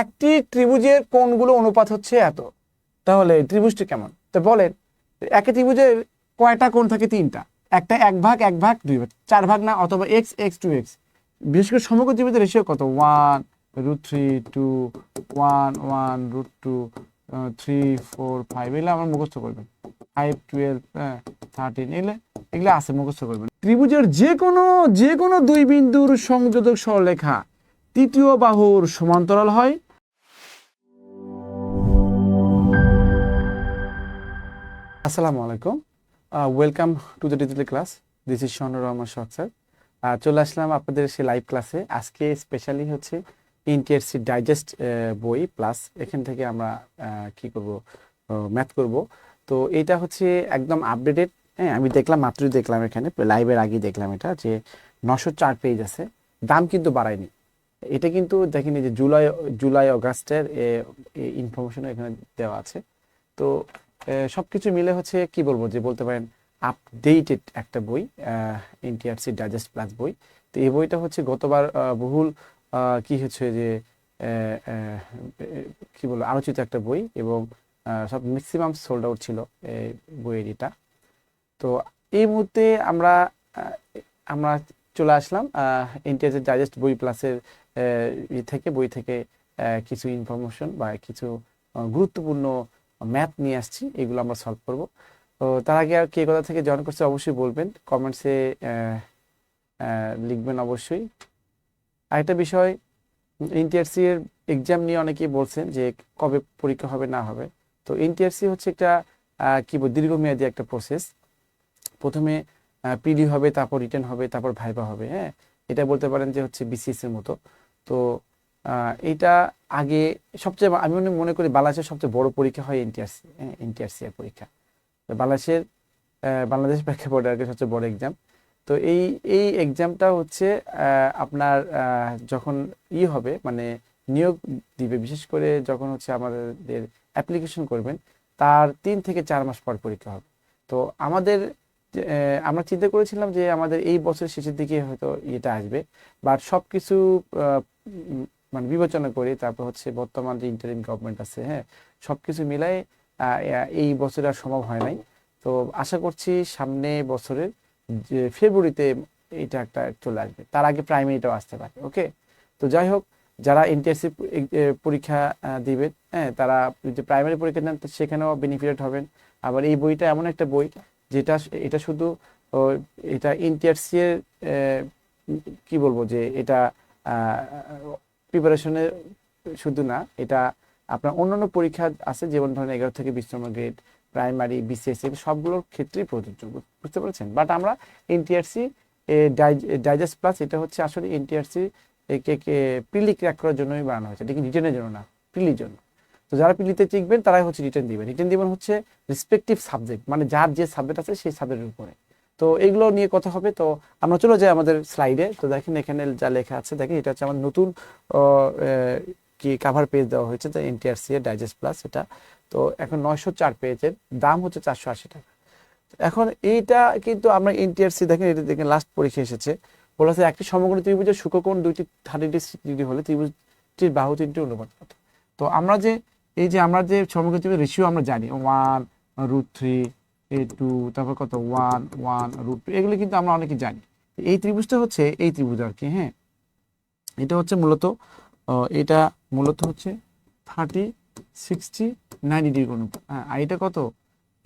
একটি ত্রিভুজের কোণগুলো অনুপাত হচ্ছে এত। তাহলে ত্রিভুজটি কেমন? তো বলেন একই ত্রিভুজের কয়টা কোণ থাকে? তিনটা। একটা এক ভাগ এক ভাগ, দুই ভাগ, চার ভাগ না, অথবা এক্স এক্স টু এক্স বিশেষ করে সমগ্র ত্রিভুজের রেশিও কত one root three two one one root two three four five এগুলো আমার মুখস্থ করবেন। ফাইভ টুয়েলভ থার্টিন এগুলো এগুলো আছে, মুখস্থ করবেন। ত্রিভুজের যে কোনো যে কোনো দুই বিন্দুর সংযোজক সরলেখা তৃতীয় বাহুর সমান্তরাল হয়। আসসালামু আলাইকুম। Welcome to the digital class this is Shanur Rahman শখ স্যার চলে আসলাম আপনাদের সেই লাইভ ক্লাসে আজকে স্পেশালি হচ্ছে এনটিআরসি ডাইজেস্ট বই প্লাস এখান থেকে আমরা কি করব ম্যাথ করব। তো এটা হচ্ছে একদম আপডেটেড হ্যাঁ আমি দেখলাম মাত্রই দেখলাম এখানে লাইভের আগেই দেখলাম এটা, যে নশো চার পেজ আছে। দাম কিন্তু বাড়ায়নি। এটা কিন্তু দেখেন যে জুলাই জুলাই অগাস্টের ইনফরমেশনও এখানে দেওয়া আছে। তো সব কিছু মিলে হচ্ছে, কি বলব, যে বলতে পারেন আপডেটেড একটা বই এনটিআরসি ডাইজেস্ট প্লাস বই। তো এই বইটা হচ্ছে গতবার বহুল কি হচ্ছে যে কি বলব, আলোচিত একটা বই এবং সব ম্যাক্সিমাম সোল্ড আউট ছিল এই বইয়ের এটা। তো এই মুহূর্তে আমরা আমরা চলে আসলাম এনটিআরসি ডাইজেস্ট বই প্লাসের থেকে, বই থেকে কিছু ইনফরমেশন বা কিছু গুরুত্বপূর্ণ ম্যাথ নিয়ে আসছি, এগুলো আমরা সলভ করব। তো তার আগে আর কে কোথা থেকে জয়েন করছে অবশ্যই বলবেন কমেন্টসে লিখবেন অবশ্যই। আরেকটা বিষয় এনটিআরসি এর এক্সাম নিয়ে অনেকেই বলছেন যে কবে পরীক্ষা হবে, না হবে। তো এনটিআরসি হচ্ছে একটা কি দীর্ঘমেয়াদী একটা প্রসেস প্রথমে পিডি হবে, তারপর রিটার্ন হবে, তারপর ভাইবা হবে হ্যাঁ? এটা বলতে পারেন যে হচ্ছে বিসিএস এর মতো। তো এটা আগে সবচেয়ে আমি মনে মনে করি বাংলাদেশের সবচেয়ে বড় পরীক্ষা হয় এনটিআরসি এনটিআরসি এর পরীক্ষা। বাংলাদেশের বাংলাদেশ প্রেক্ষাপটে আর কি সবচেয়ে বড় এক্সাম তো এই এই এক্সামটা হচ্ছে আপনার যখন ই হবে মানে নিয়োগ দিবে, বিশেষ করে যখন হচ্ছে আমাদের অ্যাপ্লিকেশন করবেন, তার তিন থেকে চার মাস পর পরীক্ষা হবে। তো আমাদের আমরা চিন্তা করেছিলাম যে আমাদের এই বছর শেষের দিকে হয়তো এটা আসবে বাট সব কিছু মানে বিবেচনা করে তারপর হচ্ছে বর্তমান যে ইন্টারিম গভর্নমেন্ট আছে হ্যাঁ সব কিছু মিলাই এই বছরে আর সম্ভব হয় নাই। তো আশা করছি সামনে বছরের যে ফেব্রুয়ারিতে এটা একটা চলে আসবে। তার আগে প্রাইমারিটাও আসতে পারে ওকে তো যাই হোক, যারা এনটিএসসি পরীক্ষা দিবেন হ্যাঁ তারা যদি প্রাইমারি পরীক্ষা দেন সেখানেও বেনিফিটেড হবেন। আবার এই বইটা এমন একটা বই যেটা এটা শুধু এটা এনটিআরসি এর কি বলব যে এটা প্রিপারেশনে শুধু না, এটা আপনার অন্যান্য পরীক্ষা আছে, যেমন ধরেন এগারো থেকে বিশ নম্বর গ্রেড প্রাইমারি বিসিএস সবগুলোর ক্ষেত্রেই প্রযোজ্য বুঝতে পেরেছেন? বাট আমরা এনটিআরসি ডাইজেস্ট প্লাস এটা হচ্ছে আসলে এনটিআরসি কে কে প্রিলি ক্র্যাক করার জন্যই বানানো হয়েছে। এটা কি রিটেনের জন্য না? প্রিলির জন্য। তো যারা প্রিলিতে শিখবেন তারাই হচ্ছে রিটার্ন দিবেন। রিটার্ন দিবেন হচ্ছে রেসপেক্টিভ সাবজেক্ট মানে যার যে সাবজেক্ট আছে, সেই সাবজেক্টের উপরে। তো এগুলো নিয়ে কথা হবে। তো আমরা চলে যাই আমাদের স্লাইডে তো দেখেন এখানে যা লেখা আছে, দেখেন এটা হচ্ছে আমার নতুন কি কাভার পেজ দেওয়া হয়েছে তো এনটিআরসি এর ডাইজেস্ট প্লাস এটা। তো এখন নয়শো চার পেজের, দাম হচ্ছে চারশো আশি টাকা। এখন এইটা কিন্তু আমরা এনটিআরসি দেখেন এটা দেখেন লাস্ট পরীক্ষা এসেছে। বলা আছে একটি সমগ্র ত্রিভুজের শুকোণ দুইটি থার্টি ডিগ্রি হলে ত্রিভুজটির বাহু তিনটি অনুপাত তো আমরা যে, এই যে আমরা যে সমগ্র ত্রিভুজের রেশিও আমরা জানি ওয়ান রুট থ্রি এ টু তারপর কত? ওয়ান ওয়ান রুট টু এগুলো কিন্তু আমরা অনেকে জানি। এই ত্রিভুজটা হচ্ছে এই ত্রিভুজ আর কি হ্যাঁ? এটা হচ্ছে মূলত এটা মূলত হচ্ছে থার্টি সিক্সটি নাইনটি ডিগ্রি অনুপাত আর এটা কত?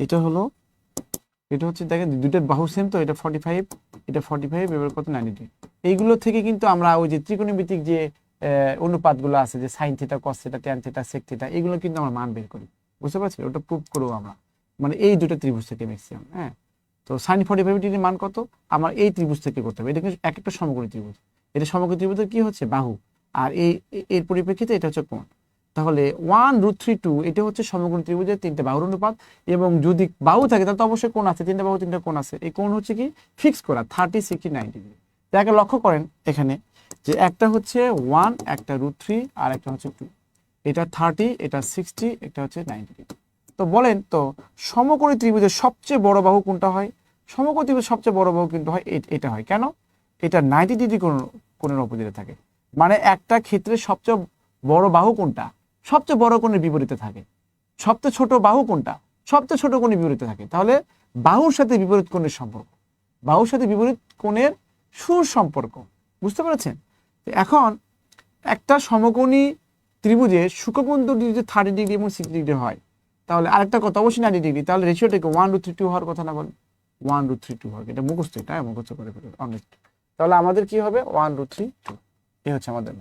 এটা হলো, এটা হচ্ছে দেখেন দুটোর বাহু সেম তো, এটা ফর্টি ফাইভ এটা ফর্টি ফাইভ এবার কত? নাইনটি ডিগ্রি এইগুলো থেকে কিন্তু আমরা ওই যে ত্রিকোণমিতিক যে অনুপাতগুলো আছে, যে sine theta cos theta tan theta sec theta এগুলো কিন্তু আমরা মান বের করি। বুঝতে পারছি ওটা প্রুভ করব আমরা। মানে এই দুটো ত্রিভুজ থেকে ম্যাক্সিমাম হ্যাঁ? তো সাইন ফর্টি ফাইভ ডিগ্রির মান কত? আমার এই ত্রিভুজ থেকে করতে হবে। এটা কিন্তু এক একটা সমগ্র ত্রিভুজ। এটা সমগ্র ত্রিভুজের কি হচ্ছে? বাহু। আর এই, এর পরিপ্রেক্ষিতে এটা হচ্ছে কোণ। তাহলে ওয়ান রুট থ্রি টু এটা হচ্ছে সমগ্র ত্রিভুজের তিনটে বাহুর অনুপাত এবং যদি বাহু থাকে, তাহলে তো অবশ্যই কোণ আছে। তিনটা বাহু, তিনটা কোণ আছে। এই কোণ হচ্ছে কি? ফিক্স করা থার্টি সিক্সটি নাইন ডিগ্রি তাকে লক্ষ্য করেন এখানে যে একটা হচ্ছে ওয়ান একটা রুট থ্রি আর একটা হচ্ছে টু এটা থার্টি এটা সিক্সটি এটা হচ্ছে নাইনটি ডিগ্রি তো বলেন তো, সমকোণী ত্রিভুজের সবচেয়ে বড় বাহু কোনটা হয়? সমকোণী ত্রিভুজের সবচেয়ে বড় বাহু কিন্তু হয় এটা হয়। কেন? এটা নাইনটি ডিগ্রি কোণ কোণের অপোজিটে থাকে। মানে একটা ক্ষেত্রে সবচেয়ে বড় বাহু কোনটা? সবচেয়ে বড় কোণের বিপরীতে থাকে। সবচেয়ে ছোট বাহু কোনটা? সবচেয়ে ছোট কোণের বিপরীতে থাকে। তাহলে বাহুর সাথে বিপরীত কোণের সম্পর্ক। বাহুর সাথে বিপরীত কোণের সুসম্পর্ক বুঝতে পেরেছেন? এখন একটা সমকোণী ত্রিভুজে শুকোকোণ দুটি থার্টি ডিগ্রি এবং সিক্সটি ডিগ্রি হয় তাহলে আরেকটা কথা, অবশ্যই নাইনটি ডিগ্রি তাহলে রেশিওটাকে ওয়ান রু থ্রি টু হওয়ার কথা না বলেন ওয়ান রু থ্রি টু হবে এটা মুখস্থ এটা মুখস্থ করে ফেলবে অনেস্ট তাহলে আমাদের কি হবে? ওয়ান রু থ্রি টু এই হচ্ছে আমাদের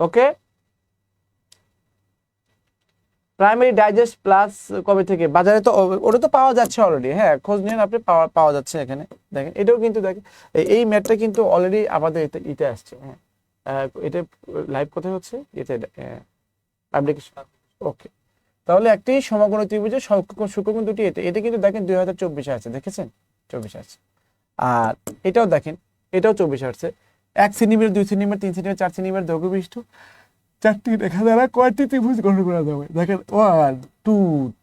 ওকে প্রাইমারি ডাইজেস্ট প্লাস কবে থেকে? বাজারে তো, ওটা তো পাওয়া যাচ্ছে অলরেডি হ্যাঁ খোঁজ নিন আপনি, পাওয়া পাওয়া যাচ্ছে এখানে। দেখেন, এটাও কিন্তু দেখেন, এই- ম্যাটটা কিন্তু অলরেডি আমাদের ইতে আসছে হ্যাঁ। এটা লাইভ কোথায় হচ্ছে? এতে অ্যাপ্লিকেশন ওকে তাহলে একটি সমগ্র ত্রিভুজের শুক্রগুণ দুটি এতে এটা কিন্তু দেখেন দুই হাজার চব্বিশে আছে, দেখেছেন? চব্বিশে আছে। আর এটাও দেখেন, এটাও চব্বিশে আসছে। এক সেন্টিমিটার, দুই সেন্টিমিটার, তিন সেন্টিমিটার, চার সেন্টিমিটার দৈর্ঘ্য বিশিষ্ট চারটি রেখা দ্বারা কয়টি ত্রিভুজ গ্রহণ করা যাবে? দেখেন ওয়ান টু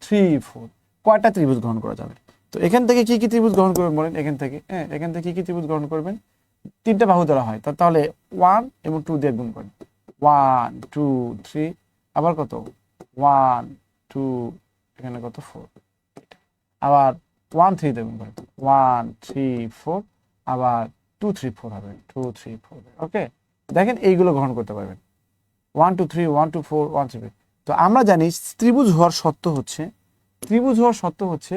থ্রি ফোর কয়টা ত্রিভুজ গ্রহণ করা যাবে? তো এখান থেকে কি কি ত্রিভুজ গ্রহণ করবেন বলেন? এখান থেকে হ্যাঁ এখান থেকে কি কি ত্রিভুজ গ্রহণ করবেন? তিনটা বাহু ধরা হয় তাহলে ওয়ান এবং টু দিয়ে গুণ করেন। ওয়ান টু থ্রি আবার কত? ওয়ান টু এখানে কত? ফোর আবার ওয়ান থ্রি করেন ওয়ান থ্রি ফোর আবার টু থ্রি ফোর হবে। টু থ্রি ফোর ওকে দেখেন এইগুলো গ্রহণ করতে পারবেন। One two three one two four one three তো আমরা জানি ত্রিভুজ হওয়ার সত্য হচ্ছে, ত্রিভুজ হওয়ার সত্য হচ্ছে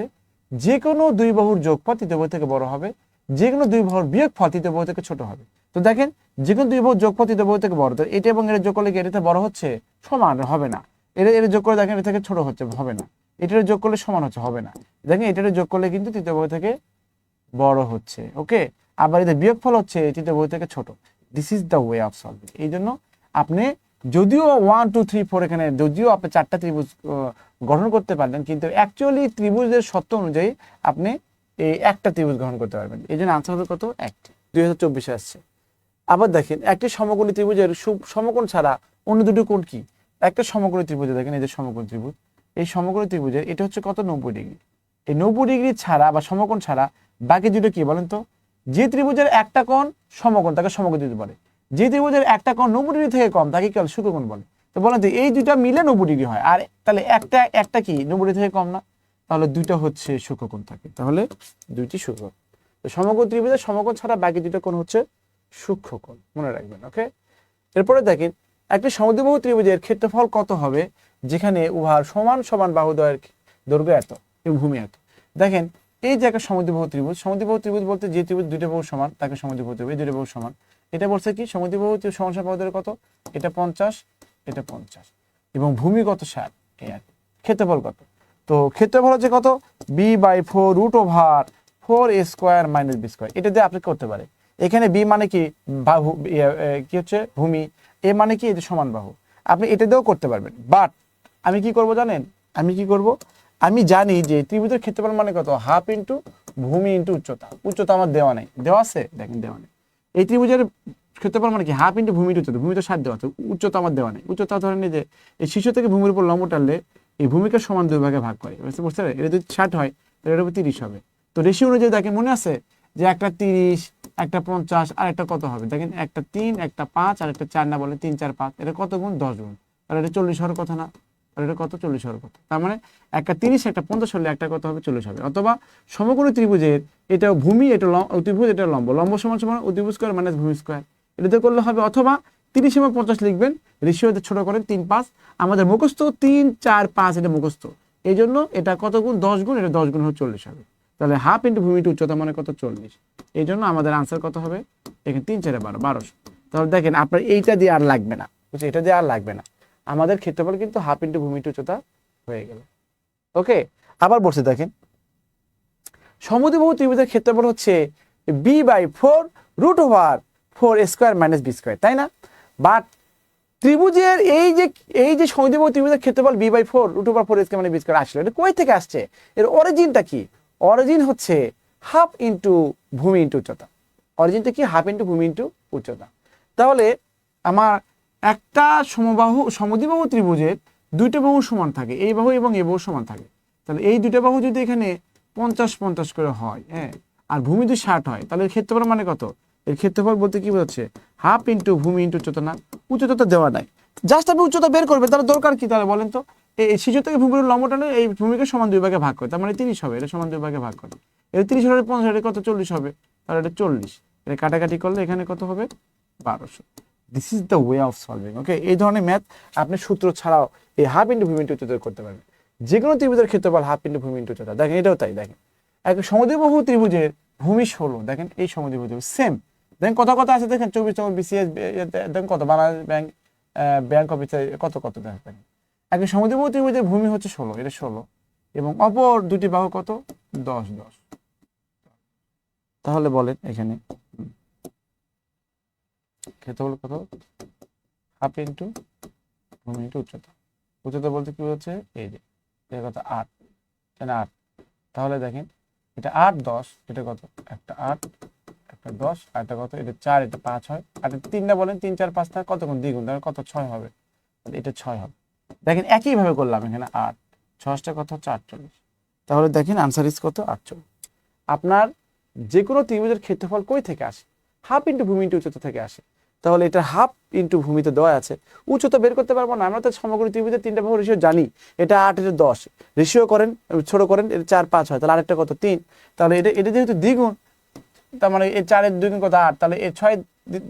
যে কোনো দুই বাহুর যোগফল তৃতীয় বাহু থেকে বড় হবে যে কোনো দুই বাহুর বিয়োগফল তৃতীয় বাহু থেকে ছোট হবে। তো দেখেন যে কোনো দুই বাহুর যোগফল তৃতীয় বাহু থেকে বড়, তো এটা এবং এটা যোগ করলে কি বড় হচ্ছে, সমান হবে না। এটা এটা যোগ করে দেখেন এটা থেকে ছোট হচ্ছে, হবে না। এটার যোগ করলে সমান হচ্ছে, হবে না। দেখেন এটার যোগ করলে কিন্তু তৃতীয় বাহু থেকে বড় হচ্ছে, ওকে? আবার এদের বিয়োগফল হচ্ছে তৃতীয় বাহু থেকে ছোট। This is the way of solving এই জন্য আপনি যদিও ওয়ান টু থ্রি ফোর এখানে, যদিও আপনি চারটা ত্রিভুজ গঠন করতে পারলেন, কিন্তু অ্যাকচুয়ালি ত্রিভুজের সত্য অনুযায়ী আপনি এই একটা ত্রিভুজ গ্রহণ করতে পারবেন। এই জন্য আনসার হবে কত? একটি। দুই হাজার চব্বিশে আসছে। আবার দেখেন, একটি সমকোণী ত্রিভুজের সমকোণ ছাড়া অন্য দুটো কোণ কি? একটা সমগ্র ত্রিভুজে দেখেন, এই যে সমকোণ ত্রিভুজ। এই সমগ্র ত্রিভুজের এটা হচ্ছে কত? নব্বই ডিগ্রি। এই নব্বই ডিগ্রি ছাড়া বা সমকোণ ছাড়া বাকি দুটো কি বলেন তো? যে ত্রিভুজের একটা কোণ সমকোণ, তাকে সমকোণ দিতে পারে যে ত্রিভুজের একটা কোণ নব্বই ডিগ্রি থেকে কম, তাকে কি বলে? শুক্রকোণ বলে। তো বলেন তো, এই দুইটা মিলে নব্বই ডিগ্রি হয়। আর তাহলে একটা একটা কি? নব্বই ডিগ্রি থেকে কম না। তাহলে দুইটা হচ্ছে শুক্রকোণ থাকে। তাহলে দুইটি শুক্রকোণ তো সমকোণ ত্রিভুজের সমকোণ ছাড়া বাকি দুটো কোণ হচ্ছে সূক্ষ্মকোণ মনে রাখবেন, ওকে? এরপরে দেখেন একটি সমদ্বিবাহু ত্রিভুজের ক্ষেত্রফল কত হবে? যেখানে উহার সমান সমান বাহুদ্বয়ের দৈর্ঘ্য এত ভূমি এত। দেখেন এই যে একটা সমদ্বিবাহু ত্রিভুজ সমদ্বিবাহু ত্রিভুজ বলতে যে ত্রিভুজ দুইটা বহু সমান তাকে সমদ্বিবাহু ত্রিভুজ দুইটা বাহু সমান। এটা বলছে কি? সমদ্বিবাহু ত্রিভুজ সমান বাহুদ্বয়ের কত? এটা পঞ্চাশ এটা পঞ্চাশ। এবং ভূমি কত? ষাট এই আর। ক্ষেত্রফল কত? তো ক্ষেত্রফল হচ্ছে কত? B by four root over four A square minus B square এটা দিয়ে আপনি করতে পারে। এখানে বি মানে কি? বাহু ইয়ে, কি হচ্ছে? ভূমি। এ মানে কি? এটা সমান বাহু। আপনি এটা দিয়েও করতে পারবেন। বাট আমি কি করব জানেন? আমি কি করব? আমি জানি যে ত্রিভুজের ক্ষেত্রফল মানে কত? হাফ ইন্টু ভূমি ইন্টু উচ্চতা। উচ্চতা আমার দেওয়া নেই। দেওয়া আছে? দেখেন, দেওয়া নেই। এই ত্রিভুজের ক্ষেত্রফল মানে কি? হাফ ইন্টু ভূমি উচ্চতা। ভূমি তো ষাট দেওয়া আছে। উচ্চতা আমার দেওয়া নেই। উচ্চতা ধরেন যে, এই শীর্ষ থেকে ভূমির উপর লম্ব টানলে এই ভূমিকে সমান দুই ভাগে ভাগ করে। বুঝতে পারছেন? এটা যদি ষাট হয়, তাহলে উপর তিরিশ হবে। তো রেশিও অনুযায়ী দেখেন, মনে আছে যে একটা তিরিশ একটা পঞ্চাশ আর একটা কত হবে? দেখেন একটা তিন, একটা পাঁচ আর একটা চার, না বলে তিন, চার, পাঁচ। এটা কত গুণ? দশ গুণ। তাহলে এটা চল্লিশ হওয়ার কথা না। তাহলে এটা কত? চল্লিশ হওয়ার কথা। তার মানে একটা তিরিশ, একটা পঞ্চাশ হলে একটা কত হবে? চল্লিশ হবে। অথবা সমকোণী ত্রিভুজের এটা ভূমি, এটা অতিভুজ এটা লম্ব। লম্ব সমান সমান অতিভুজ স্কোয়ার মাইনাস ভূমি স্কোয়ার এটাতে করলে হবে অথবা তিরিশ এবং পঞ্চাশ লিখবেন। রেশিওতে ছোট করেন তিন, পাঁচ। আমাদের মুখস্থ তিন, চার, পাঁচ এটা মুখস্থ। এই জন্য এটা কত গুণ? দশ গুণ, এটা দশ গুণ হচ্ছে চল্লিশ হবে। তাহলে হাফ ইন্টু ভূমি ইন্টু উচ্চতা মানে কত? চল্লিশ। এই জন্য আমাদের আনসার কত হবে? এখানে তিন, চারে বারো, বারোশো। তাহলে দেখেন, আপনার এইটা দিয়ে আর লাগবে না। বুঝছি এটা দিয়ে আর লাগবে না। আমাদের ক্ষেত্রফল কিন্তু হাফ ইন্টু ভূমি ইন্টু উচ্চতা হয়ে গেল। ওকে? আবার বলছে, দেখেন। সমুদ্রবাহু ত্রিভুজের ক্ষেত্রফল হচ্ছে B by four root over four square minus B square তাই না? বাট ত্রিভুজের এই যে এই যে সমুদ্রবাহু ত্রিভুজের ক্ষেত্রফল B by four root over four square মানে বি স্কোয়ার আসলো, এটা কই থেকে আসছে? এর অরিজিনটা কি? অরিজিন হচ্ছে হাফ ইন্টু ভূমি ইন্টু উচ্চতা। অরিজিনটা কি? হাফ ইন্টু ভূমি ইন্টু উচ্চতা। তাহলে আমার একটা সমবাহু, সমদ্বিবাহু ত্রিভুজের দুইটা বাহু সমান থাকে, এই বাহু এবং এ বাহু সমান থাকে। তাহলে এই দুইটা বাহু যদি এখানে পঞ্চাশ পঞ্চাশ করে হয় হ্যাঁ আর ভূমি যদি ষাট হয়, তাহলে ক্ষেত্রফল মানে কত? এর ক্ষেত্রফল বলতে কি বোঝাচ্ছে? হাফ ইন্টু ভূমি ইন্টু উচ্চতা না উচ্চতা দেওয়া নাই। জাস্ট আপনি উচ্চতা বের করবে তাহলে দরকার কি তাহলে বলেন তো? শিশু থেকে ভূমির লম্বটা নিয়ে এই ভূমিকে সমান দুই ভাগে ভাগ করে। তার মানে তিরিশ হবে, এটা সমান দুই ভাগে ভাগ করে। এটা তিরিশ হলে পঞ্চাশ, এটা কত? চল্লিশ হবে। তাহলে এটা চল্লিশ। এটা কাটাকাটি করলে এখানে কত হবে? বারোশো। This is the way of solving okay এই ধরনের ম্যাথ আপনি সূত্র ছাড়াও এই হাফ ইন্টু ভূমি ইন্টু উচ্চতা করতে পারবেন। যে কোনো ত্রিভুজের ক্ষেত্রফল হাফ ইন্টু ভূমি ইন্টু উচ্চতা দেখেন, এটাও তাই, দেখেন। এক সমদ্বিবাহু ত্রিভুজের ভূমি ষোলো, দেখেন, এই সমদ্বিবাহু ত্রিভুজ সেম দেখেন কত কত আছে? দেখেন, চব্বিশ নম্বর বিসিএস দেখেন কত? বাংলাদেশ ব্যাংক ব্যাংক অফিসে কত কত? দেখেন। এক সমদ্বিবাহু ত্রিভুজের ভূমি হচ্ছে ষোলো, এটা ষোলো। এবং অপর দুটি বাহু কত? দশ দশ। তাহলে বলেন এখানে। ক্ষেত্রফল কত? হাফ ইন্টু ভূমি ইন্টু উচ্চতা। উচ্চতা বলতে কি হচ্ছে এই যে, এটা কত? আট। এটা আট। তাহলে দেখেন, এটা আট, দশ, এটা কত? একটা আট, একটা দশ, আর এটা কত? এটা চার, এটা পাঁচ হয়। আর তিনটা বলেন, তিন, চার, পাঁচ থাকে কতক্ষণ দ্বিগুণ? তাহলে কত? ছয় হবে। এটা ছয় হবে। দেখেন একইভাবে করলাম এখানে আট। ছয়টা কত? হচ্ছে আটচল্লিশ তাহলে দেখেন আনসার ইস কত? আটচল্লিশ। আপনার যে কোনো ত্রিভুজের ক্ষেত্রফল কই থেকে আসে? হাফ ইন্টু ভূমি ইন্টু উচ্চতা থেকে আসে। তাহলে এটা হাফ ইন্টু ভূমিতে দেওয়া আছে। উচ্চতা বের করতে পারব না, আমরা তো সমগ্র ত্রিভুজের তিনটা বাহু রেশিও জানি। এটা আট, এটা দশ। রেশিও করেন, ছোট করেন, এটা চার, পাঁচ হয়। তাহলে আরেকটা কত? তিন। তাহলে এটা এটা যেহেতু দ্বিগুণ, তার মানে এই চারের দ্বিগুণ কত? আট। তাহলে এই ছয়,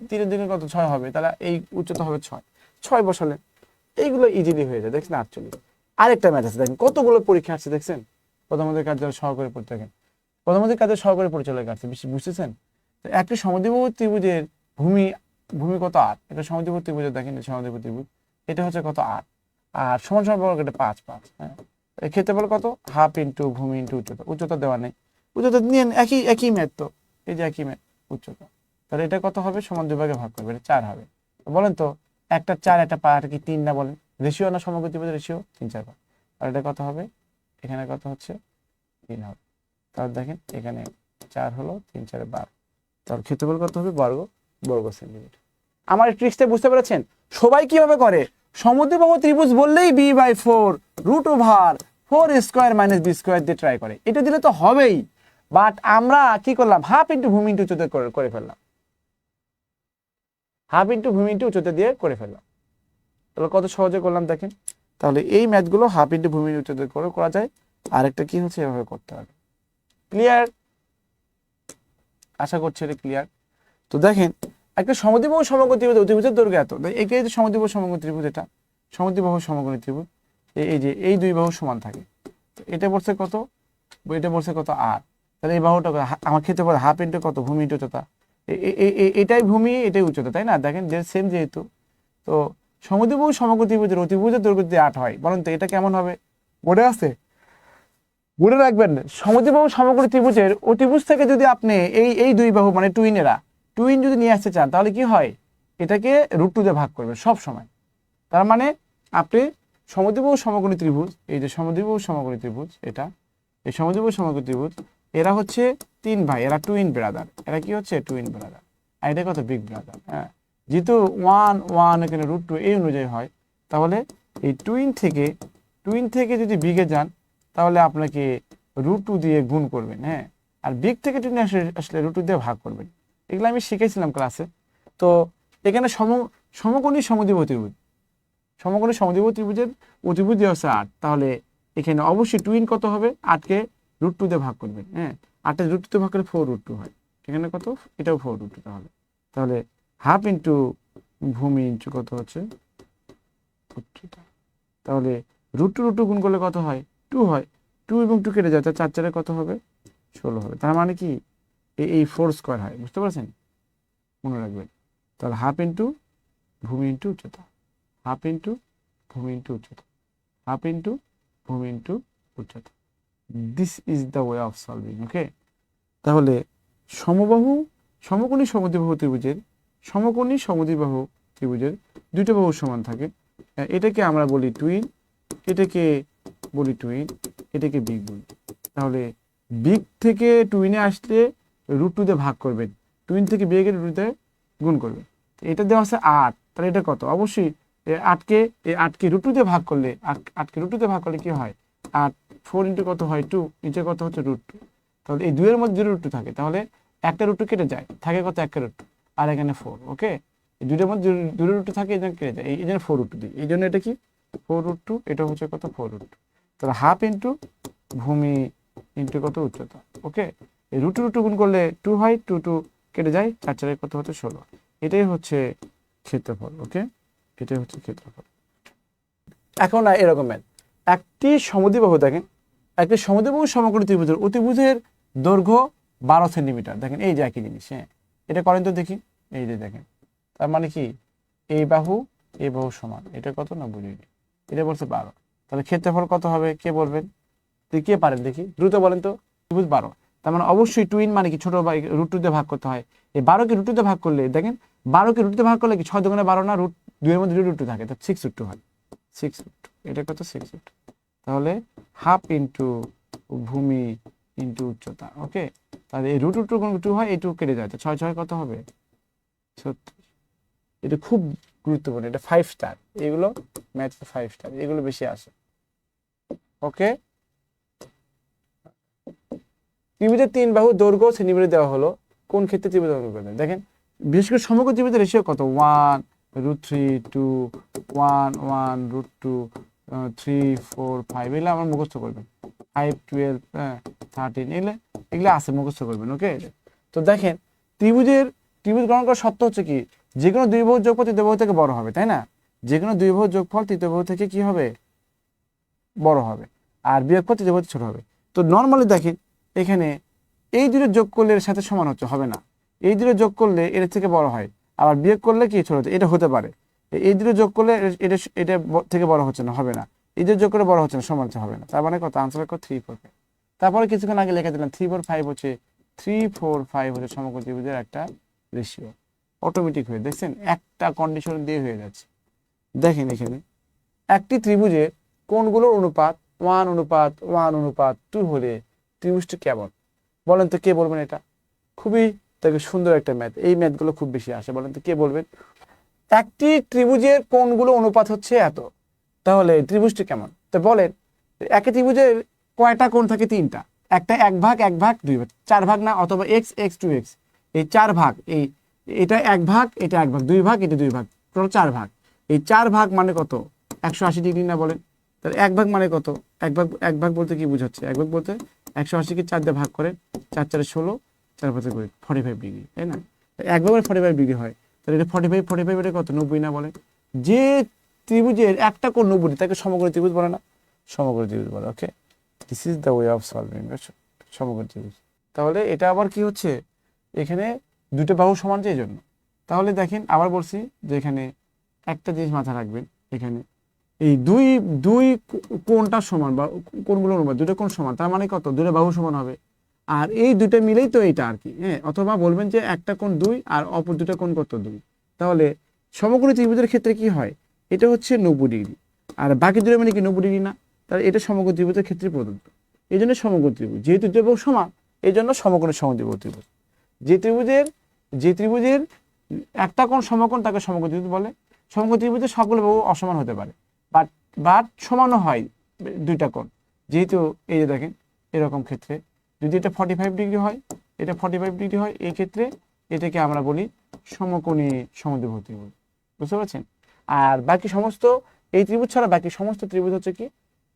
তিনের দ্বিগুণ কত? ছয় হবে। তাহলে এই উচ্চতা হবে ছয়। ছয় বসালেন এইগুলো ইজিলি হয়ে যায়। দেখছেন আটচল্লিশ। আরেকটা ম্যাচ আছে, দেখেন কতগুলো পরীক্ষা আসছে, দেখছেন? প্রধানমন্ত্রীর কার্যালয় সহকারী পরিচালক প্রধানমন্ত্রীর কার্যালয় সহকারী পরিচালক আছে বুঝতেছেন? একটি সমদ্বিবাহু ত্রিভুজের ভূমি ভূমি কত আট? এটা সমদ্বিবাহু ত্রিভুজের দেখেন এটা সমদ্বিবাহু ত্রিভুজ, এটা হচ্ছে কত আট? আর সমান বর্গ এটা পাঁচ পাঁচ হ্যাঁ? ক্ষেত্রফল কত? হাফ ইন্টু ভূমি ইন্টু উচ্চতা। উচ্চতা দেওয়া নেই। উচ্চতা নিয়ে একই একই ম্যাথ তো। এই যে একই ম্যাথ উচ্চতা। তাহলে এটা কত হবে? সমান দুই ভাগে ভাগ করবে, এটা চার হবে। বলেন তো একটা চার, একটা পাঁচ কি তিন না বলেন রেশিও না ত্রিভুজের রেশিও তিন, চার, পাঁচ। আর এটা কত হবে? এখানে কত হচ্ছে? তিন হবে। তাহলে দেখেন, এখানে চার হলো, তিন, চারে বারো। তাহলে ক্ষেত্রফল কত হবে? বর্গ বর্গ সেন্টিমিটার আমার ট্রিক্সটা বুঝতে পেরেছেন? সবাই কীভাবে করে? সমুদ্রবাহু ত্রিভুজ বললেই B by four root over four square minus B square দিয়ে ট্রাই করে। এটা দিলে তো হবেই। বাট আমরা কি করলাম? হাফ ইন্টু ভূমি ইন্টু করে করে ফেললাম। হাফ ইন্টু ভূমি ইন্টু উচ্চতা দিয়ে করে ফেললাম। তাহলে কত সহজে করলাম দেখেন? তাহলে এই ম্যাথগুলো হাফ ইন্টু ভূমি উচ্চতা করে করা যায়। আরেকটা কি হচ্ছে? এভাবে করতে হবে। ক্লিয়ার? আশা করছি এটা ক্লিয়ার। তো দেখেন, একটা সমদ্বিবাহু সমগ্র ত্রিভুজ ত্রিভুজের দৈর্ঘ্য এত। একে যে সমদ্বিবাহু সমগ্র ত্রিভুজ এটা? সমদ্বিবাহু সমগ্র ত্রিভুজ। এই- যে, এই দুই বাহু সমান থাকে। এটা বলছে কত? এটা বলছে কত? আর তাহলে এই বাহুটা আমার ক্ষেত্রে পড়ে হাফ ইন্টু কত? ভূমি ইন্টু এটাই ভূমি, এটাই উচ্চতা, তাই না? দেখেন যে সেম যেহেতু। তো সমদ্বিবাহু সমগ্র ত্রিভুজের অতিভুজের দৈর্ঘ্য যদি আট হয়। বলেন তো, এটা কেমন হবে? মনে আছে? মনে রাখবেন সমদ্বিবাহু সমগ্র ত্রিভুজের অতিভুজ থেকে যদি আপনি এই এই দুই বাহু মানে টুইনেরা টুইন যদি নিয়ে আসতে চান, তাহলে কি হয়? এটাকে রুট টু দিয়ে ভাগ করবেন সব সময়। তার মানে আপনি সমদ্বিবাহু সমগ্র ত্রিভুজ, এই যে সমদ্বিবাহু সমগ্র ত্রিভুজ, এটা, এই সমদ্বিবাহু সমগ্র ত্রিভুজ এরা হচ্ছে তিন ভাই, এরা টুইন ব্রাদার এরা কি হচ্ছে? টুইন ব্রাদার আর এটা কত? বিগ ব্রাদার হ্যাঁ। যেহেতু ওয়ান ওয়ান এখানে রুট টু এই অনুযায়ী হয়, তাহলে এই টুইন থেকে টুইন থেকে যদি বিগে যান, তাহলে আপনাকে রুট টু দিয়ে গুণ করবেন হ্যাঁ। আর বিগ থেকে টুইন আসলে আসলে রুট টু দিয়ে ভাগ করবেন। এগুলো আমি শিখেছিলাম ক্লাসে তো এখানে সম, সমকোণী সমদ্বিবাহু ত্রিভুজ। সমকোণী সমদ্বিবাহু ত্রিভুজের অতিভুজ দেওয়া হচ্ছে আট। তাহলে এখানে অবশ্যই টুইন কত হবে? আটকে রুট টু দিয়ে ভাগ করবেন হ্যাঁ? আটটা রুট টু ভাগ করলে ফোর রুট টু হয়। এখানে কত? এটাও ফোর রুট টু তাহলে তাহলে হাফ ইন্টু ভূমি ইন্টু কত হচ্ছে? তাহলে রুট টু রুট টু গুণ করলে কত হয়? টু হয়। টু এবং টু কেটে যায় তার চার চারে কত হবে? ষোলো হবে। তার মানে কি? এই ফোর স্কোয়ার হয়, বুঝতে পারছেন? মনে রাখবেন। তাহলে হাফ ইন্টু ভূমি ইন্টু উচ্চতা। হাফ ইন্টু ভূমি ইন্টু উচ্চতা। হাফ ইন্টু ভূমি ইন্টু উচ্চতা। This is the way of solving okay তাহলে সমবাহু, সমকোণী সমদ্বিবাহু ত্রিভুজের, সমকোণী সমদ্বিবাহু ত্রিভুজের দুইটা বাহু সমান থাকে। এটাকে আমরা বলি টুইন এটাকে বলি টুইন এটাকে বিগ বলি। তাহলে বিগ থেকে টুইনে আসলে রুট টু দিয়ে ভাগ করবেন। টুইন থেকে বিগে রুট দিয়ে গুণ করবেন। এটা দেওয়া আছে আট, তাহলে এটা কত? অবশ্যই আটকে এই আটকে রুট টু দিয়ে ভাগ করলে, আট- আটকে রুট টু ভাগ করলে কি হয়? আট ফোর ইন্টু কত হয় টু নিচে কত হচ্ছে রুট টু তাহলে এই দুইয়ের মধ্যে রুট টু থাকে, তাহলে একটা রুট টু কেটে যায়, থাকে কত একটা রুট টু আর এখানে ফোর ওকে এই দুটোর মধ্যে দুটো- রুট থাকে, এই জন্য কেটে যায়। এই জন্য ফোর রুট টু দিই। এই জন্য এটা কি? ফোর রুট টু এটা হচ্ছে কত? ফোর রুট টু তাহলে হাফ ইন্টু ভূমি ইন্টু কত? উচ্চতা ওকে এই রুট রুট টু গুণ করলে টু হয় টু টু কেটে যায়, চার চারের কত হচ্ছে? ষোলো। এটাই হচ্ছে ক্ষেত্রফল ওকে এটাই হচ্ছে ক্ষেত্রফল। এখন এরকম একটি সমদ্বিবাহু দেখেন একটি সমদ্বিবাহু সমকোণী ত্রিভুজের অতিভুজের দৈর্ঘ্য বারো সেন্টিমিটার। দেখেন, এই যে একই জিনিস হ্যাঁ। এটা করেন তো দেখি। এই যে দেখেন, তার মানে কি? এই বাহু এই বাহু সমান। এটা কত না বুঝিনি এটা বলছে বারো। তাহলে ক্ষেত্রফল কত হবে? কে বলবেন? তুই কে পারেন দেখি। দ্রুত বলেন তো। ত্রিভুজ বারো। তার মানে অবশ্যই টুইন মানে কি? ছোট রুট টুতে ভাগ করতে হয়। এই বারোকে রুট টুতে ভাগ করলে, দেখেন বারোকে রুটতে ভাগ করলে কি? ছয় দোকানে বারো না? রুট দুইয়ের মধ্যে রুট টু থাকে তো সিক্স রুট টু হয়। সিক্স রুট এটা কত? সিক্স রুট তাহলে হাফ ইন্টু ভূমি ইন্টু উচ্চতা, ওকে? তাহলে এই রুট টু টু হয়, এই টু কেটে যায়, তো ছয় ছয় কত হবে? ছত্রিশ। এটা খুব গুরুত্বপূর্ণ, এটা ফাইভ স্টার এগুলো ম্যাথ ফাইভ স্টার এগুলো বেশি আসে। ওকে? ত্রিভুজের তিন বাহু দৈর্ঘ্য সেন্টিমিটার দেওয়া হলো, কোন ক্ষেত্রে ত্রিভুজ করবেন দেখেন, বিশেষ করে সমগ্র ত্রিভুজের রেশিও কত? One root three two one one root two three four five এগুলো আমার মুখস্থ করবেন। ফাইভ টুয়েলভ থার্টিন এগুলো এগুলো আছে, মুখস্থ করবেন ওকে তো দেখেন, ত্রিভুজের ত্রিভুজ গ্রহণ করার সত্য হচ্ছে কি? যে কোনো দুই বহু যোগফল তৃতীয় বহু থেকে বড় হবে, তাই না? যে কোনো দুই বহু যোগফল তৃতীয় বহু থেকে কি হবে? বড় হবে। আর বিয়োগফল তৃতীয় বহু ছোট হবে। তো নর্মালি দেখেন, এখানে এই দুটো যোগ করলে এর সাথে সমান হচ্ছে, হবে না। এই দুটো যোগ করলে এর থেকে বড় হয়। আবার বিয়োগ করলে কি? ছোট হচ্ছে এটা হতে পারে। এই দুটো যোগ করলে এটা এটা থেকে বড় হচ্ছে না, হবে না। এই দুটো যোগ করে বড় হচ্ছে না, সমান হবে না। তার মানে কত? আনসার কত? থ্রি ফাইভ তারপরে কিছুক্ষণ আগে লেখা দিলাম থ্রি ফোর ফাইভ হচ্ছে থ্রি ফোর ফাইভ হচ্ছে সমগ্র ত্রিভুজের একটা রেশিও অটোমেটিক হয়ে দেখছেন? একটা কন্ডিশন দিয়ে হয়ে যাচ্ছে। দেখেন এখানে। একটি ত্রিভুজের কোণগুলোর অনুপাত ওয়ান অনুপাত ওয়ান অনুপাত টু হলে ত্রিভুজটি কেমন? বলেন তো কে বলবেন এটা? খুবই দেখে সুন্দর একটা ম্যাথ এই ম্যাথগুলো খুব বেশি আসে। বলেন তো কে বলবেন? একটি ত্রিভুজের কোণগুলো অনুপাত হচ্ছে এত। তাহলে ত্রিভুজটি কেমন? তো বলেন একই ত্রিভুজের কয়টা কোণ থাকে? তিনটা। একটা এক ভাগ এক ভাগ, দুই ভাগ। চার ভাগ না, অথবা এক্স এক্স টু এক্স এই চার ভাগ, এই, এটা এক ভাগ, এটা এক ভাগ। দুই ভাগ, এটা দুই ভাগ। টোটাল চার ভাগ। এই চার ভাগ মানে কত? একশো আশি ডিগ্রি না বলেন? তাহলে এক ভাগ মানে কত? এক ভাগ এক ভাগ বলতে কি বুঝাচ্ছে? এক ভাগ বলতে একশো আশিকে চার দিয়ে ভাগ করে, চার চারে ষোলো, চার পাঁচে করে ফর্টি ফাইভ ডিগ্রি, তাই না? এক ভাগ ফর্টি ফাইভ ডিগ্রি হয়। তাহলে এটা ফর্টি ফাইভ ফর্টি ফাইভ এটা কত? নব্বই না বলে। যে ত্রিভুজের একটা কোণ নব্বই, তাকে সমগ্র ত্রিভুজ বলে না। সমগ্র ত্রিভুজ বলে okay this is the way of solving সমগ্র ত্রিভুজ। তাহলে এটা আবার কি হচ্ছে? এখানে দুটো বাহু সমান যে জন্য তাহলে দেখেন, আবার বলছি যে এখানে একটা জিনিস মাথা রাখবেন, এখানে। এই দুই দুই কোনটা সমান বা কোনগুলো অনুপাত দুটো কোন সমান, তার মানে কত? দুটো বাহু সমান হবে। আর এই দুটো মিলেই তো এইটা আর কি হ্যাঁ? অথবা বলবেন যে একটা কোণ দুই আর অপর দুটো কোণ কত দুই? তাহলে সমকোণী ত্রিভুজের ক্ষেত্রে কি হয়? এটা হচ্ছে নব্বই ডিগ্রি। আর বাকি দুটো মানে কি নব্বই ডিগ্রি না? তাহলে এটা সমকোণ ত্রিভুজের ক্ষেত্রে প্রদত্ত। এই জন্য সমকোণ ত্রিভুজ। যেহেতু বাহু সমান, এই জন্য সমকোণী সমদ্বিবাহু ত্রিভুজ। যে ত্রিভুজের যে ত্রিভুজের একটা কোণ সমকোণ, তাকে সমকোণ ত্রিভুজ বলে। সমকোণ ত্রিভুজের সকল বাহু অসমান হতে পারে। বাট বাট সমানও হয় দুইটা কোণ। যেহেতু এই যে দেখেন, এরকম ক্ষেত্রে যদি এটা ফর্টি ফাইভ ডিগ্রি হয়, এটা ফর্টি ফাইভ ডিগ্রি হয়, এই ক্ষেত্রে এটাকে আমরা বলি সমকোণী সমদ্বিবাহু ত্রিভুজ। বুঝতে পারছেন? আর বাকি সমস্ত, এই ত্রিভুজ ছাড়া বাকি সমস্ত ত্রিভুজ হচ্ছে কি?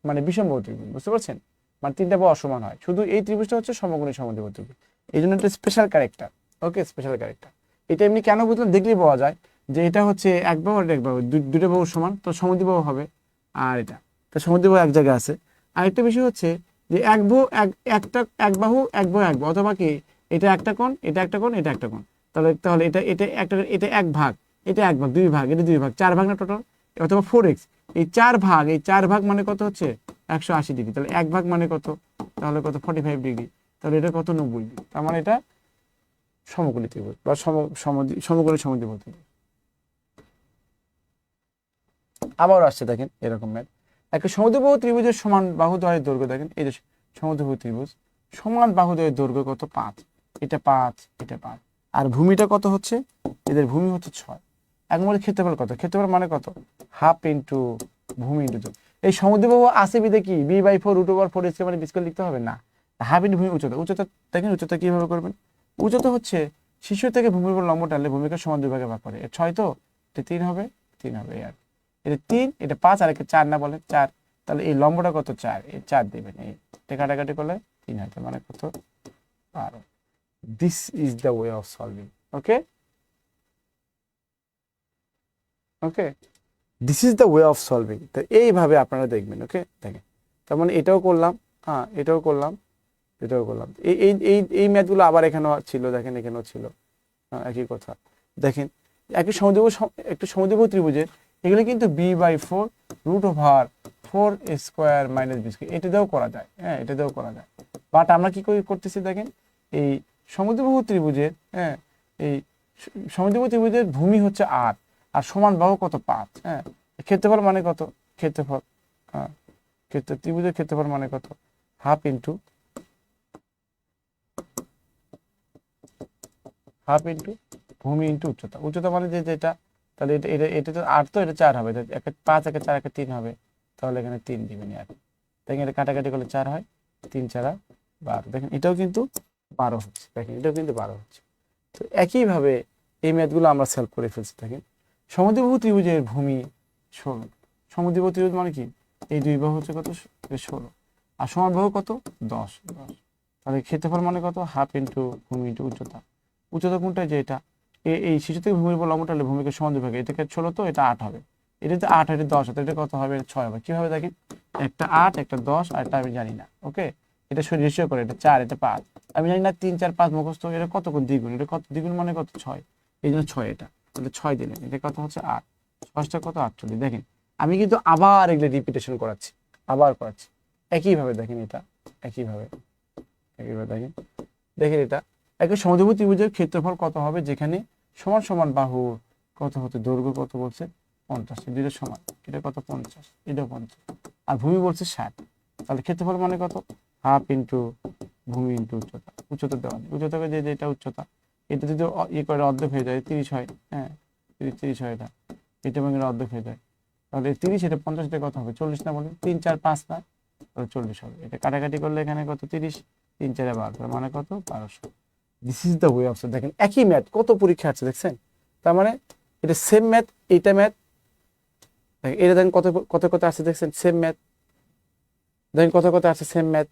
মানে বিষমবাহু ত্রিভুজ, বুঝতে পারছেন? মানে তিনটা বাহু অসমান হয়। শুধু এই ত্রিভুজটা হচ্ছে সমকোণী সমদ্বিবাহু ত্রিভুজ। এই জন্য একটা special character okay special character এটা এমনি কেন বুঝলাম? দেখলেই পাওয়া যায় যে এটা হচ্ছে এক বাহু আর এক বাহু দুটো বাহু সমান, তো সমদ্বিবাহু হবে। আর এটা, তো সমদ্বিবাহু এক জায়গায় আছে। আরেকটা বিষয় হচ্ছে যে এক বাহু এক, একটা, এক বাহু এক বাহু এক বাহু অথবা কি? এটা একটা কোণ, এটা একটা কোণ, এটা একটা কোণ। তাহলে তাহলে এটা এটা একটা, এটা এক ভাগ, এটা এক ভাগ, দুই ভাগ, এটা দুই ভাগ, চার ভাগ না টোটাল অথবা ফোর এক্স এই চার ভাগ, এই চার ভাগ মানে কত হচ্ছে? একশো আশি ডিগ্রি। তাহলে এক ভাগ মানে কত? তাহলে কত? Forty five degree. তাহলে এটা কত? নব্বই ডিগ্রি। তার মানে এটা সমকোণী ত্রিভুজ বা সম সমদ্বি- সমকোণী সমদ্বিবাহু ত্রিভুজ আবার আসছে দেখেন, এরকম ম্যাথ একটা সমদ্বিবাহু ত্রিভুজের সমান বাহুদ্বয়ের দৈর্ঘ্য, দেখেন, এই যে সমদ্বিবাহু ত্রিভুজ, সমান বাহুদ্বয়ের দৈর্ঘ্য কত? পাঁচ। এটা পাঁচ এটা পাঁচ। আর ভূমিটা কত হচ্ছে? এদের ভূমি হচ্ছে ছয়। এক মধ্যে ক্ষেত্রফল কত? ক্ষেত্রফল মানে কত? হাফ ইন্টু ভূমি ইন্টু এই সমদ্বিবাহু আসে বিদে কি? B by four root over four square মানে বিস্কোয়ার লিখতে হবে? না। হাফ ইন্টু ভূমি উচ্চতা। উচ্চতা, দেখেন, উচ্চতা কীভাবে করবেন? উচ্চতা হচ্ছে শিশু থেকে ভূমির উপর লম্ব টানলে ভূমিকে সমান দুই ভাগে ভাগ করে। ছয় তো? তিন হবে তিন হবে আর। এটা তিন এটা পাঁচ আর একে চার না বলে চার। তাহলে এই লম্বটা কত চার? এই চার দেবেন এই কাটাকাটি করলে তিন তার মানে কত? বারো। This is the way of solving okay okay this is the way of solving তো এইভাবে আপনারা দেখবেন ওকে দেখেন তার মানে এটাও করলাম হ্যাঁ এটাও করলাম এটাও করলাম। এই এই এই ম্যাথগুলো আবার এখানেও ছিল দেখেন এখানেও ছিল। হ্যাঁ, একই কথা। দেখেন একই সমুদ্র একটু সমুদ্র ত্রিভুজের এগুলো কিন্তু B by four root over four square minus B square এটা দিয়েও করা যায় হ্যাঁ এটা দিয়েও করা যায়। বাট আমরা কি করি করতেছি দেখেন, এই সমুদ্রবাহু ত্রিভুজের হ্যাঁ এই সমুদ্রবাহু ত্রিভুজের ভূমি হচ্ছে আট আর সমান বাহু কত পাঁচ হ্যাঁ। ক্ষেত্রফল মানে কত? ক্ষেত্রফল হ্যাঁ ক্ষেত্র ত্রিভুজের ক্ষেত্রফল মানে কত? হাফ ইন্টু হাফ ইন্টু ভূমি ইন্টু উচ্চতা। উচ্চতা মানে যে যেটা তাহলে এটা এটা এটা তো আট তো, এটা চার হবে। এটা একে পাঁচ, একে চার, একে তিন হবে। তাহলে এখানে তিন দিবেন আর দেখেন এটা কাটাকাটি করলে চার হয়। তিন চারা বারো। দেখেন এটাও কিন্তু বারো হচ্ছে। দেখেন এটাও কিন্তু বারো হচ্ছে। তো একইভাবে এই ম্যাথগুলো আমরা সলভ করে ফেলছি। দেখেন সমুদ্রবাহু ত্রিভুজের ভূমি ষোলো। সমুদ্রবাহু ত্রিভুজ মানে কি? এই দুই বাহু হচ্ছে কত? ষোলো। আর সমান বাহু কত? দশ। দশ। তাহলে ক্ষেত্রফল মানে কত? হাফ ইন্টু ভূমি ইন্টু উচ্চতা। উচ্চতা কোনটা? যে এটা। এই শিশু থেকে ভূমির উপর লম্বটালে ভূমিকে সমান দুই ভাগে, এটাকে ষোলো তো, এটা আট হবে। এটা তো আট, এটা দশ এটা কত হবে? ছয় হবে। কীভাবে দেখেন? একটা আট, একটা দশ, আর একটা আমি জানি না, ওকে? এটা রেশিও করে, এটা চার, এটা পাঁচ। আমি জানি না তিন, চার, পাঁচ মুখস্থ, এটা কত কোন দ্বিগুণ? এটা কত, দ্বিগুণ মানে কত? ছয়। এই জন্য ছয় এটা। তাহলে ছয় দিলেন, এটা কত হচ্ছে? আট। ছয়টা কত? আটচল্লিশ। দেখেন, আমি কিন্তু আবার এগুলো রিপিটেশন করাচ্ছি, আবার করাচ্ছি। একইভাবে দেখেন এটা, একইভাবে একইভাবে দেখেন। দেখেন এটা একই সমুদ্রভূ ত্রিভুজের ক্ষেত্রফল কত হবে? যেখানে সমান সমান বাহু কত হতে দৈর্ঘ্য কত বলছে পঞ্চাশ। এই দুটো সমান। এটা কত পঞ্চাশ? এটাও পঞ্চাশ। আর ভূমি বলছে ষাট। তাহলে ক্ষেত্রফল মানে কত? হাফ ইন্টু ভূমি ইন্টু উচ্চতা। উচ্চতা দেওয়া নেই উচ্চতা যে যেটা উচ্চতা। এটা যদি ইয়ে করে অর্ধেক হয়ে যায়, তিরিশ হয় হ্যাঁ তিরিশ তিরিশ হয় এটা। এটা ভাঙে অর্ধেক হয়ে যায়। তাহলে তিরিশ, এটা পঞ্চাশ এটা কত হবে? চল্লিশ না বলে তিন, চার, পাঁচ না? তাহলে চল্লিশ হবে। এটা কাটাকাটি করলে এখানে কত? তিরিশ। তিন, চারে বারো। মানে কত? বারোশো। This is the way of দেখেন, একই ম্যাথ কত পরীক্ষা আছে, দেখছেন? তার মানে এটা সেম ম্যাথ এইটা ম্যাথ দেখেন, এটা দেখেন কত কত কত আছে, দেখছেন? সেম ম্যাথ দেখেন কত কত আছে সেম ম্যাথ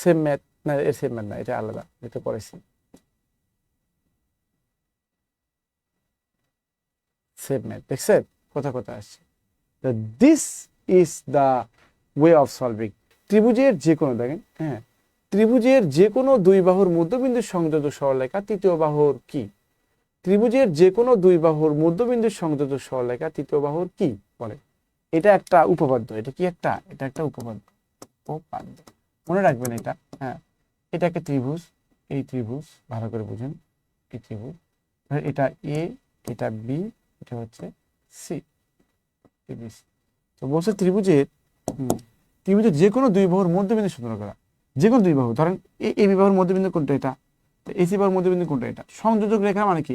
সেম ম্যাথ না, এর সেম ম্যাথ না, এটা আলাদা, এটা পড়েছি সেম ম্যাথ দেখছেন? কথা কথা আসছে this is the way of solving ত্রিভুজের যে কোনো, দেখেন হ্যাঁ ত্রিভুজের যে কোনো দুই বাহুর মধ্যবিন্দুর সংযোজক সরলরেখা, তৃতীয় বাহুর কি? ত্রিভুজের যে কোনো দুই বাহুর মধ্যবিন্দুর সংযোজক সরলরেখা, তৃতীয় বাহুর কি? বলে। এটা একটা উপপাদ্য, এটা কি একটা? এটা একটা উপপাদ্য। উপপাদ্য। মনে রাখবেন এটা হ্যাঁ। এটা একটা ত্রিভুজ, এই ত্রিভুজ, ভালো করে বুঝুন, এই ত্রিভুজ। এটা এ এটা বি এটা হচ্ছে সি তো বলছে ত্রিভুজের ত্রিভুজের যে কোনো দুই বাহুর মধ্যবিন্দু সূত্র করা যে কোনো দুই বাহু ধরেন এই এই বিবাহের মধ্যবিন্দু কোনটা এটা? এসি বাহুর মধ্যবিন্দু কোনটা এটা? সংযোজক রেখা মানে কি?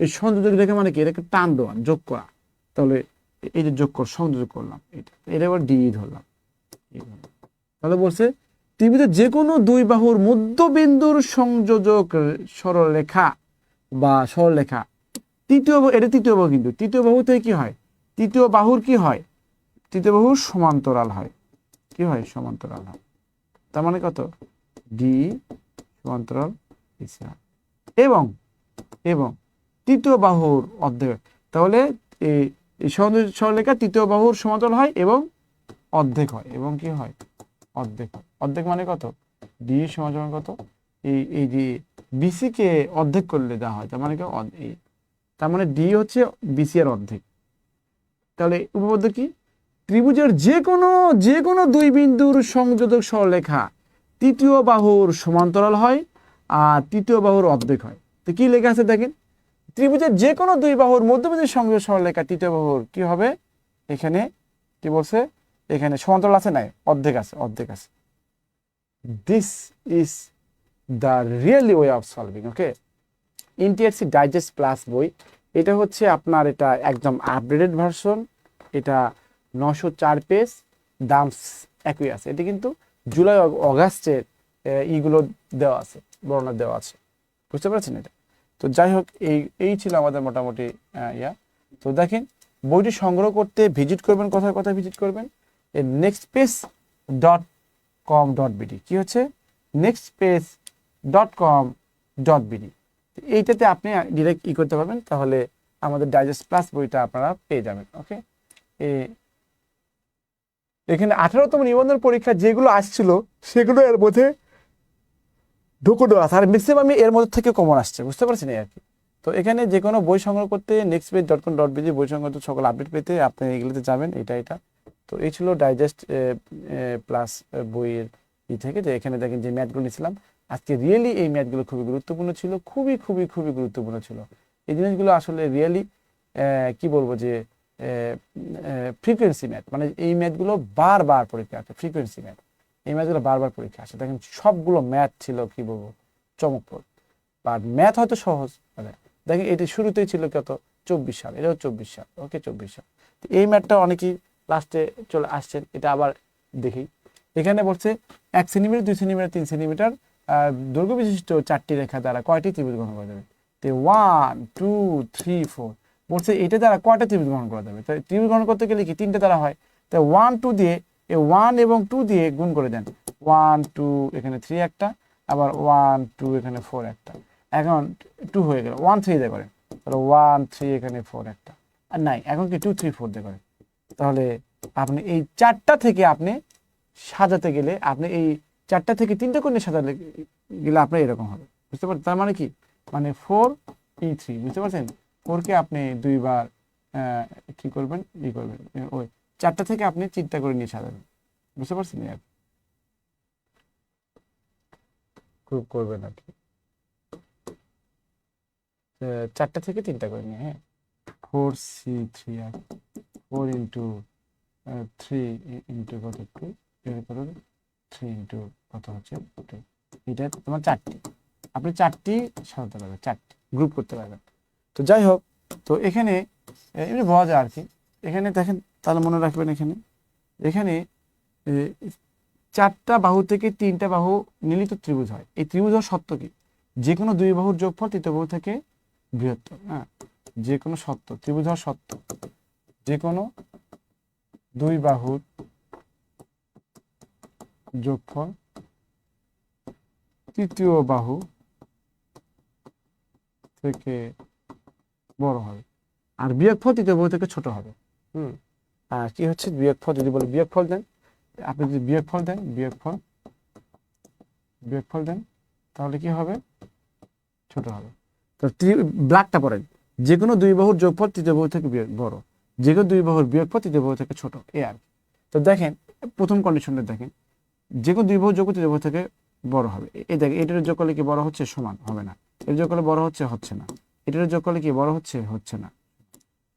এই সংযোজক রেখা মানে কি? এটাকে টান দেওয়া, যোগ করা। তাহলে এই যে যোগ কর সংযোগ করলাম, এটা। এটা এবার ডি ধরলাম। তাহলে বলছে, ত্রিভুজের যে কোনো দুই বাহুর মধ্যবিন্দুর সংযোজক সরলরেখা বা সরলরেখা, তৃতীয় এটা তৃতীয় বাহু কিন্তু। তৃতীয় বাহুতে কি হয়? তৃতীয় বাহুর কি হয়? তৃতীয় বাহুর সমান্তরাল হয়। কি হয়? সমান্তরাল হয়। তার মানে কত? ডি সমান্তরাল ইসরা এবং এবং তৃতীয় বাহুর অর্ধেক। তাহলে এই এই সরল- সরলরেখা তৃতীয় বাহুর সমান্তরাল হয় এবং অর্ধেক হয়। এবং কি হয়? অর্ধেক হয়। অর্ধেক মানে কত? ডি সমান্তরাল কত? এই এই যে বিসি কে অর্ধেক করলে দেওয়া হয়, তার মানে কি? তার মানে ডি হচ্ছে বিসি এর অর্ধেক। তাহলে উপপাদ্য কি? ত্রিভুজের যে কোনো যে কোনো দুই বিন্দুর সংযোজক সরলরেখা তৃতীয় বাহুর সমান্তরাল হয় আর তৃতীয় বাহুর অর্ধেক হয়। তো কী লেখা আছে দেখেন? ত্রিভুজের যে কোনো দুই বাহুর মধ্যবিন্দু সংযোজক সরলরেখা তৃতীয় বাহুর কি হবে? এখানে কি বলছে? এখানে সমান্তরাল আছে নাই? অর্ধেক আছে অর্ধেক আছে। This is the really way of solving okay NTRC digest plus বই, এটা হচ্ছে আপনার এটা একদম আপডেটেড ভার্সন এটা নশো চার পেজ দাম একই আছে। এটি কিন্তু জুলাই অগাস্টের ইগুলো দেওয়া আছে, বর্ণনা দেওয়া আছে। বুঝতে পারছেন এটা? তো যাই হোক, এই এই ছিল আমাদের মোটামুটি ইয়া। তো দেখেন, বইটি সংগ্রহ করতে ভিজিট করবেন, কোথায় কোথায় ভিজিট করবেন? এই next page dot com dot BD কী হচ্ছে? Next page dot com dot BD এইটাতে আপনি ডিরেক্ট ই করতে পারবেন, তাহলে আমাদের ডাইজেস্ট প্লাস বইটা আপনারা পেয়ে যাবেন ওকে এখানে আঠারোতম নিবন্ধন পরীক্ষা যেগুলো আসছিল, সেগুলো এর মধ্যে ঢুকুটো আছে। আর ম্যাক্সিমামই এর মধ্যে থেকে কমন আসছে, বুঝতে পারছেন এই আর কি? তো এখানে যে কোনো বই সংগ্রহ করতে next page dot com dot BD বই সংক্রান্ত সকল আপডেট পেতে আপনি এগুলোতে যাবেন, এটা এটা। তো এই ছিল ডাইজেস্ট প্লাস বইয়ের ই থেকে যে এখানে দেখেন যে ম্যাথগুলো নিয়েছিলাম। আজকে রিয়েলি এই ম্যাথগুলো খুবই গুরুত্বপূর্ণ ছিল, খুবই খুবই খুবই গুরুত্বপূর্ণ ছিল। এই জিনিসগুলো আসলে রিয়েলি কি বলব যে ফ্রিকোয়েন্সি ম্যাথ মানে এই ম্যাথগুলো বারবার পরীক্ষা আসে ফ্রিকোয়েন্সি ম্যাথ এই ম্যাথগুলো বারবার পরীক্ষা আসে। দেখেন সবগুলো ম্যাথ ছিল, কি বলব, চমকপ্রদ। বাট ম্যাথ হয়তো সহজ মানে দেখেন এটি শুরুতেই ছিল কত চব্বিশ সাল, এটাও চব্বিশ সাল, ওকে, চব্বিশ সাল। এই ম্যাথটা অনেকেই লাস্টে চলে আসছেন, এটা আবার দেখি। এখানে বলছে এক সেন্টিমিটার দুই সেন্টিমিটার তিন সেন্টিমিটার দৈর্ঘ্য বিশিষ্ট চারটি রেখা দ্বারা কয়টি ত্রিভুজ গ্রহণ করা যাবে? ওয়ান টু থ্রি ফোর বলছে এটা দ্বারা কয়টা ত্রিভুজ গ্রহণ করা যাবে? তাই ত্রিভুজ গ্রহণ করতে গেলে কি তিনটে দ্বারা হয়? তাই ওয়ান টু দিয়ে এই ওয়ান এবং টু দিয়ে গুণ করে দেন। ওয়ান টু এখানে থ্রি একটা, আবার ওয়ান টু এখানে ফোর একটা। এখন টু হয়ে গেল। ওয়ান থ্রি দিয়ে করেন তাহলে ওয়ান থ্রি এখানে ফোর একটা। আর নাই, এখন কি টু থ্রি ফোর দিয়ে করেন তাহলে আপনি এই চারটা থেকে আপনি সাজাতে গেলে আপনি এই চারটা থেকে তিনটা করে সাজালে গেলে আপনার এরকম হবে। বুঝতে পারছেন? তার মানে কি? মানে ফোর ই থ্রি বুঝতে পারছেন? ফোরকে আপনি দুইবার কি করবেন? ই করবেন। ওই চারটা থেকে আপনি চিন্তা করে নিয়ে সাজাবেন। বুঝতে পারছেন আর গ্রুপ করবেন আর কি। চারটা থেকে তিনটা করে নিয়ে হ্যাঁ? ফোর সি থ্রি আর ফোর ইন্টু থ্রি ইন্টু কত টু কত থ্রি ইন্টু কত হচ্ছে? এটা তোমার চারটি। আপনি চারটি সাজাতে পারবেন, চারটি। গ্রুপ করতে পারবেন। তো যাই হোক তো এখানে এমনি বলা যায় আর কি এখানে দেখেন, তাহলে মনে রাখবেন এখানে। এখানে চারটা বাহু থেকে তিনটা বাহু মিলিত ত্রিভুজ হয়। এই ত্রিভুজ হওয়ার সত্য কি? যে কোনো দুই বাহুর যোগফল তৃতীয় বাহু থেকে বৃহত্তর হ্যাঁ? যে কোনো সত্য ত্রিভুজ হওয়ার সত্য যে কোনো দুই বাহুর যোগফল তৃতীয় বাহু থেকে বড় হবে। আর বিয়োগফল তৃতীয় বাহু থেকে ছোট হবে। হুম। আর কি হচ্ছে? বিয়োগফল যদি বলে বিয়োগফল দেন আপনি যদি বিয়োগফল দেন বিয়োগফল বিয়োগফল দেন তাহলে কি হবে? ছোট হবে। তো ব্ল্যাকটা পড়েন। যে কোনো দুই বাহুর যোগফল তৃতীয় বাহু থেকে বড়। যে কোনো দুই বাহুর বিয়োগফল তৃতীয় বাহু থেকে ছোট এ আর তো দেখেন প্রথম কন্ডিশনটা দেখেন। যে কোনো দুই বাহু যোগ তৃতীয় বাহু থেকে বড় হবে। এই দেখেন এটার যোগ করলে কি বড় হচ্ছে? সমান হবে না। এর যোগ করলে বড় হচ্ছে হচ্ছে না। এটার যোগ করলে কি? বড় হচ্ছে? হচ্ছে না।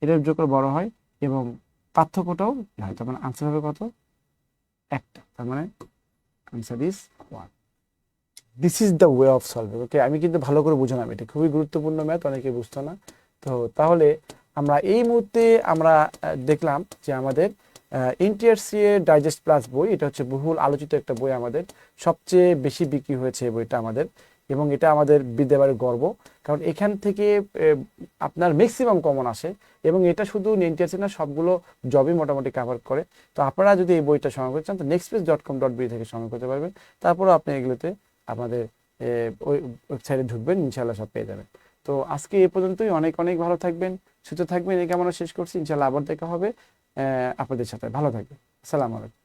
এটার যোগ করে বড় হয় এবং পার্থক্যটাও হয়? তার মানে আনসার হবে কত? একটা। তার মানে answer is one this is the way of solving okay আমি কিন্তু ভালো করে বুঝালাম এটা। খুবই গুরুত্বপূর্ণ ম্যাথ অনেকে বুঝতো না। তো তাহলে আমরা এই মুহূর্তে আমরা দেখলাম যে আমাদের এনটিআরসি এর ডাইজেস্ট প্লাস বই, এটা হচ্ছে বহুল আলোচিত একটা বই আমাদের। সবচেয়ে বেশি বিক্রি হয়েছে বইটা আমাদের। এবং এটা আমাদের বিদ্যাবাড়ির গর্ব। কারণ এখান থেকে আপনার ম্যাক্সিমাম কমন আসে এবং এটা শুধু এনটিআরসি না সবগুলো জবই মোটামুটি কাভার করে। তো আপনারা যদি এই বইটা সংগ্রহ করতে চান তো next page dot com dot B থেকে সংগ্রহ করতে পারবেন। তারপরও আপনি এগুলোতে আপনাদের এ, ওই ওয়েবসাইটে ঢুকবেন ইনশাল্লাহ সব পেয়ে যাবেন। তো আজকে এ পর্যন্তই। অনেক অনেক ভালো থাকবেন সুস্থ থাকবেন এই কামনা শেষ করছি। ইনশাল্লাহ আবার দেখা হবে আপনাদের সাথে। ভালো থাকবেন। আসসালামু আলাইকুম।